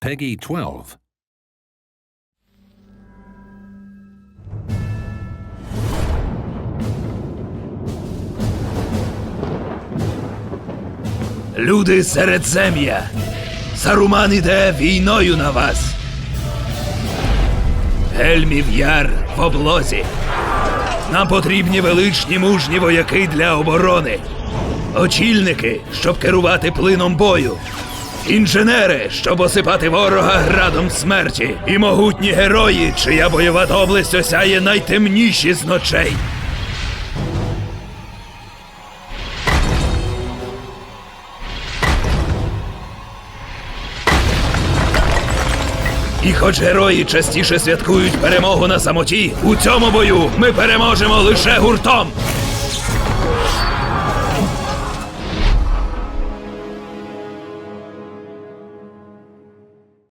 Peggy 12. Люди середзем'я. Саруман іде війною на вас. Гельмів яр в облозі. Нам потрібні величні мужні вояки для оборони. Очільники, щоб керувати плином бою. Інженери, щоб осипати ворога градом смерті. І могутні герої, чия бойова доблесть осяє найтемніші з ночей. І хоч герої частіше святкують перемогу на самоті, у цьому бою ми переможемо лише гуртом.